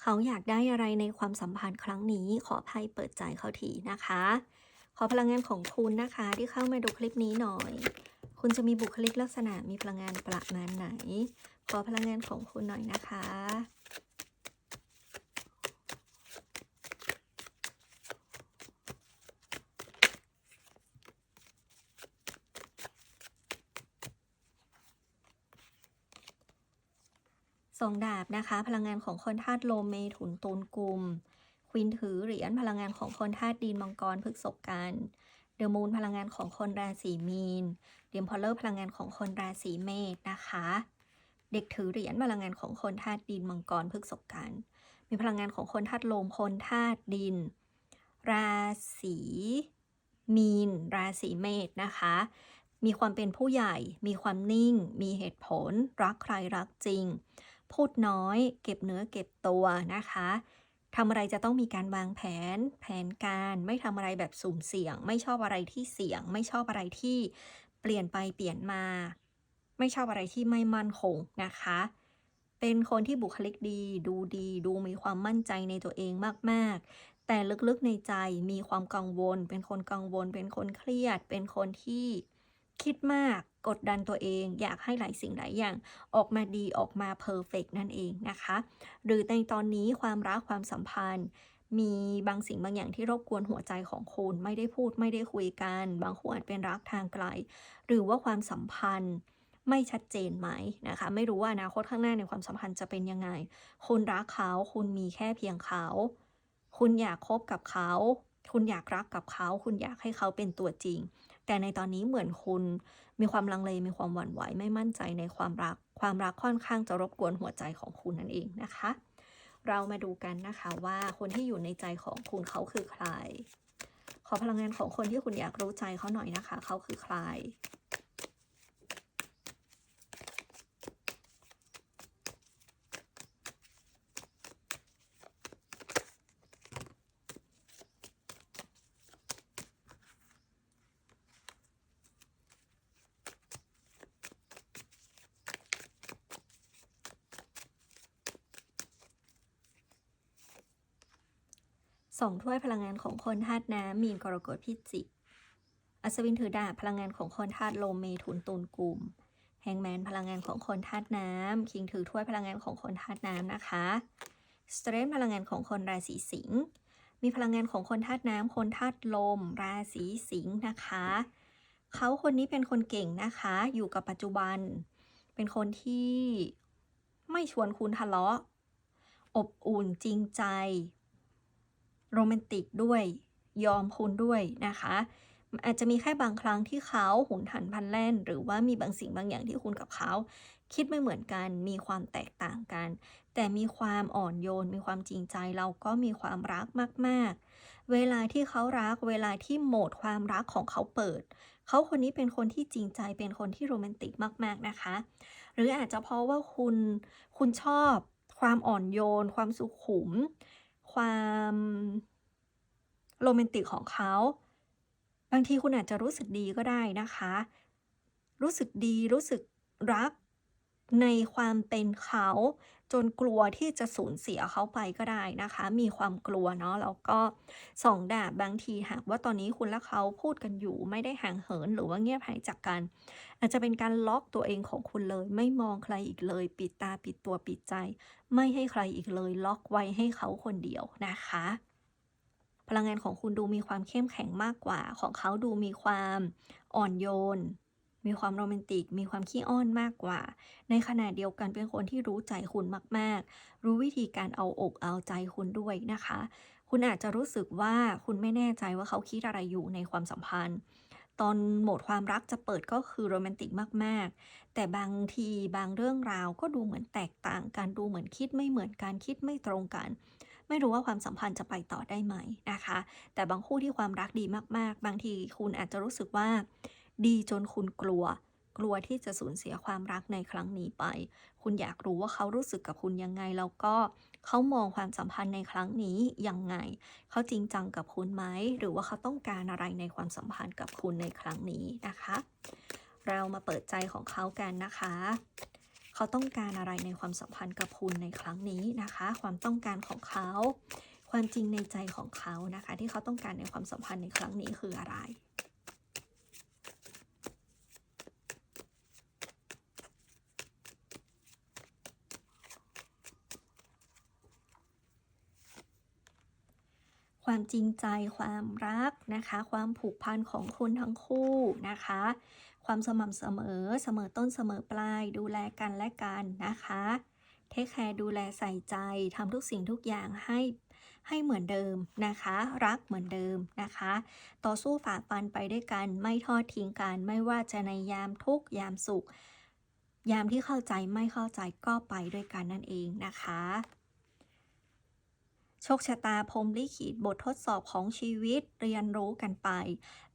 เขาอยากได้อะไรในความสัมพันธ์ครั้งนี้ ขอไพ่เปิดใจเขาทีนะคะ ขอพลังงานของคุณนะคะ ที่เข้ามาดูคลิปนี้หน่อย คุณจะมีบุคลิกลักษณะมีพลังงานประมาณไหน ขอพลังงานของคุณหน่อยนะคะ สองดาบนะคะ พลังงานของคนธาตุลมเมถุนตุลกุมควีนถือเหรียญพลังงานของคนธาตุดินมังกรพฤษภกันเดอะมูนพลังงานของคนราศีมีนเดียมพอลเลอร์พลังงานของคนราศีเมษนะคะ เด็กถือเหรียญพลังงานของคนธาตุดินมังกรพฤษภกันมีพลังงานของคนธาตุลมคนธาตุดิน ราศีมีน ราศีเมษนะคะ มีความเป็นผู้ใหญ่ มีความนิ่ง มีเหตุผล รักใครรักจริง พูดน้อย เก็บเนื้อเก็บตัวนะคะทำอะไรจะต้องมีการวางแผน แผนการไม่ทำอะไรแบบสุ่มเสี่ยง ไม่ชอบอะไรที่เสี่ยง ไม่ชอบอะไรที่เปลี่ยนไปเปลี่ยนมา ไม่ชอบอะไรที่ไม่มั่นคงนะคะ เป็นคนที่บุคลิกดี ดูดี ดูมีความมั่นใจในตัวเองมาก ๆ แต่ลึกๆในใจมีความกังวล เป็นคนกังวล เป็นคนเครียด เป็นคนที่คิดมาก กดดันตัวเองอยากให้หลายสิ่งหลายอย่าง ออกมาดีออกมาเพอร์เฟกนั่นเองนะคะ หรือในตอนนี้ความรักความสัมพันธ์ มีบางสิ่งบางอย่างที่รบกวนหัวใจของคุณไม่ได้พูดไม่ได้คุยกัน บางคนอาจเป็นรักทางไกล หรือว่าความสัมพันธ์ไม่ชัดเจนไหมนะคะ ไม่รู้ว่าอนาคตข้างหน้าในความสัมพันธ์จะเป็นยังไง คุณรักเขาคุณมีแค่เพียงเขา คุณอยากคบกับเขา คุณอยากรักกับเขา คุณอยากให้เขาเป็นตัวจริง แต่ในตอนนี้เหมือนคุณมีความลังเลมีความหวั่นไหวไม่มั่นใจในความรัก ความรักค่อนข้างจะรบกวนหัวใจของคุณนั่นเองนะคะ เรามาดูกันนะคะว่าคนที่อยู่ในใจของคุณเขาคือใคร ขอพลังงานของคนที่คุณอยากรู้ใจเขาหน่อยนะคะ เขาคือใคร สองถ้วยพลังงานของคนธาตุน้ำมีนกรกฎพิจิกอัศวินถือดาบพลังงานของคนธาตุลมเมถุนตุลกลุ่มแฮงแมนพลังงานของคนธาตุน้ำคิงถือถ้วยพลังงานของคนธาตุน้ำนะคะสเตรนพลังงานของคนราศีสิงห์มีพลังงานของคนธาตุน้ำคนธาตุลม ราศีสิงห์นะคะ เขาคนนี้เป็นคนเก่งนะคะ อยู่กับปัจจุบัน เป็นคนที่ไม่ชวนคุณทะเลาะ อบอุ่นจริงใจ โรแมนติกด้วยยอมคุณด้วยนะคะ อาจจะมีแค่บางครั้งที่เขาหุนหันพันแล่น หรือว่ามีบางสิ่งบางอย่างที่คุณกับเขา คิดไม่เหมือนกัน มีความแตกต่างกัน แต่มีความอ่อนโยน มีความจริงใจเราก็มีความรักมากๆ เวลาที่เขารักเวลาที่โหมดความรักของเขาเปิด เขาคนนี้เป็นคนที่จริงใจเป็นคนที่โรแมนติกมาก ๆนะคะ หรืออาจจะเพราะว่าคุณคุณชอบความอ่อนโยน ความสุขุม ความโรแมนติกของเขา บางทีคุณอาจจะรู้สึกดีก็ได้นะคะ รู้สึกดีรู้สึกรัก ในความเป็นเขา จนกลัวที่จะสูญเสียเขาไปก็ได้นะคะ มีความกลัวเนาะแล้วก็สองดาบบางทีหากว่าตอนนี้คุณและเขาพูดกันอยู่ไม่ได้ห่างเหินหรือว่าเงียบหายจากกัน อาจจะเป็นการล็อกตัวเองของคุณเลย ไม่มองใครอีกเลย ปิดตาปิดตัวปิดใจ ไม่ให้ใครอีกเลย ล็อกไว้ให้เขาคนเดียวนะคะพลังงานของคุณดูมีความเข้มแข็งมากกว่า ของเขาดูมีความอ่อนโยน มีความโรแมนติก มีความขี้อ้อนมากกว่า ในขณะเดียวกันเป็นคนที่รู้ใจคุณมาก ๆ รู้วิธีการเอาอกเอาใจคุณด้วยนะคะ คุณอาจจะรู้สึกว่าคุณไม่แน่ใจว่าเขาคิดอะไรอยู่ในความสัมพันธ์ ตอนโหมดความรักจะเปิดก็คือโรแมนติกมาก ๆ แต่บางทีบางเรื่องราวก็ดูเหมือนแตกต่างกัน ดูเหมือนคิดไม่เหมือนกัน คิดไม่ตรงกันไม่รู้ว่าความสัมพันธ์จะไปต่อได้ไหมนะคะ แต่บางคู่ที่ความรักดีมาก ๆ บางทีคุณอาจจะรู้สึกว่า ดีจนคุณกลัว กลัวที่จะสูญเสียความรักในครั้งนี้ไป คุณอยากรู้ว่าเขารู้สึกกับคุณยังไง แล้วก็เขามองความสัมพันธ์ในครั้งนี้ยังไง เขาจริงจังกับคุณไหม หรือว่าเขาต้องการอะไรในความสัมพันธ์กับคุณในครั้งนี้นะคะ เรามาเปิดใจของเขากันนะคะ เขาต้องการอะไรในความสัมพันธ์กับคุณในครั้งนี้นะคะ ความต้องการของเขาความจริงในใจของเขานะคะ ที่เขาต้องการในความสัมพันธ์ในครั้งนี้คืออะไร ความจริงใจความรักนะคะ ความผูกพันของคุณทั้งคู่นะคะ ความสม่ำเสมอเสมอต้นเสมอปลาย ดูแลกันและกันนะคะเทคแคร์ดูแลใส่ใจทำทุกสิ่งทุกอย่างให้ให้เหมือนเดิมนะคะ รักเหมือนเดิมนะคะ ต่อสู้ฝ่าฟันไปด้วยกัน ไม่ทอดทิ้งกัน ไม่ว่าจะในยามทุกยามสุข ยามที่เข้าใจไม่เข้าใจก็ไปด้วยกันนั่นเองนะคะ โชคชะตาพรมลิขิตบททดสอบของชีวิตเรียนรู้กันไป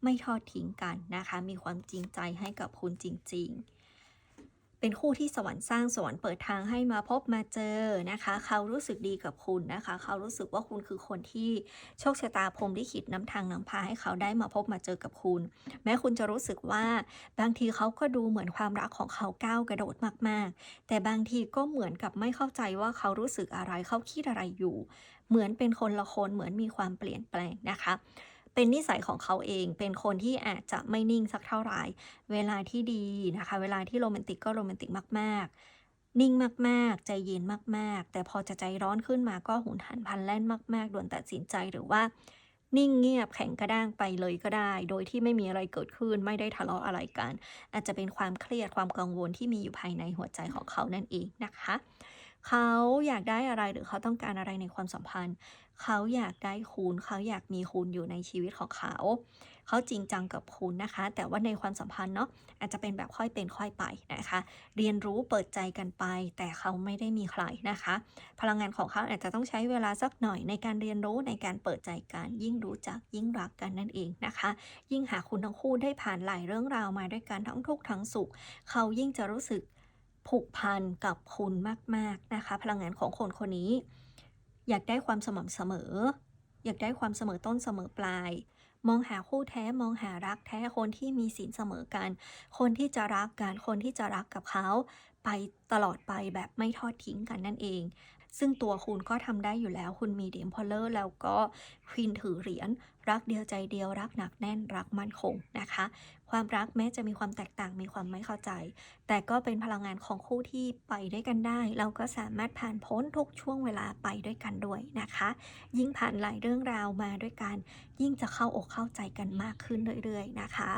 ไม่ทอดทิ้งกันนะคะ มีความจริงใจให้กับคุณจริง ๆ เป็นคู่ที่สวรรค์สร้างสวรรค์เปิดทางให้มาพบมาเจอนะคะ เขารู้สึกดีกับคุณนะคะ เขารู้สึกว่าคุณคือคนที่โชคชะตาพรหมลิขิตน้ำทางนำพาให้เขาได้มาพบมาเจอกับคุณ แม้คุณจะรู้สึกว่าบางทีเขาก็ดูเหมือนความรักของเขาก้าวกระโดดมากๆ แต่บางทีก็เหมือนกับไม่เข้าใจว่าเขารู้สึกอะไรเขาคิดอะไรอยู่ เหมือนเป็นคนละคนเหมือนมีความเปลี่ยนแปลงนะคะ เป็นนิสัยของเขาเอง เป็นคนที่อาจจะไม่นิ่งสักเท่าไหร่ เวลาที่ดีนะคะ เวลาที่โรแมนติกก็โรแมนติกมาก ๆ นิ่งมาก ๆ ใจเย็นมาก ๆ แต่พอจะใจร้อนขึ้นมาก็หุนหันพลันแล่นมากๆด่วนตัดสินใจหรือว่านิ่งเงียบแข็งกระด้างไปเลยก็ได้ โดยที่ไม่มีอะไรเกิดขึ้นไม่ได้ทะเลาะอะไรกัน อาจจะเป็นความเครียดความกังวลที่มีอยู่ภายในหัวใจของเขานั่นเองนะคะ เขาอยากได้อะไรหรือเขาต้องการอะไรในความสัมพันธ์ เขาอยากได้คุณเขาอยากมีคุณอยู่ในชีวิตของเขา เขาจริงจังกับคุณนะคะ แต่ว่าในความสัมพันธ์เนาะอาจจะเป็นแบบค่อยเป็นค่อยไปนะคะ เรียนรู้เปิดใจกันไป แต่เขาไม่ได้มีใครนะคะ พลังงานของเขาอาจจะต้องใช้เวลาสักหน่อยในการเรียนรู้ในการเปิดใจกันยิ่งรู้จักยิ่งรักกันนั่นเองนะคะ ยิ่งหาคุณทั้งคู่ได้ผ่านหลายเรื่องราวมาด้วยกันทั้งทุกข์ทั้งสุข เขายิ่งจะรู้สึก ผูกพันกับคุณมาก ๆ นะคะ พลังงานของคนคนนี้ อยากได้ความสม่ำเสมอ อยากได้ความเสมอต้นเสมอปลาย มองหาคู่แท้มองหารักแท้คนที่มีศีลเสมอกัน คนที่จะรักกันคนที่จะรักกับเขา ไปตลอดไปแบบไม่ทอดทิ้งกันนั่นเอง ซึ่งตัวคุณก็ทำได้อยู่แล้วคุณมีเดียมพอลเลอร์แล้วก็ควีนถือเหรียญรักเดียวใจเดียวรักหนักแน่นรักมั่นคงนะคะ ความรักแม้จะมีความแตกต่างมีความไม่เข้าใจ แต่ก็เป็นพลังงานของคู่ที่ไปด้วยกันได้ เราก็สามารถผ่านพ้นทุกช่วงเวลาไปด้วยกันด้วยนะคะ ยิ่งผ่านหลายเรื่องราวมาด้วยกัน ยิ่งจะเข้าอกเข้าใจกันมากขึ้นเรื่อยๆนะคะ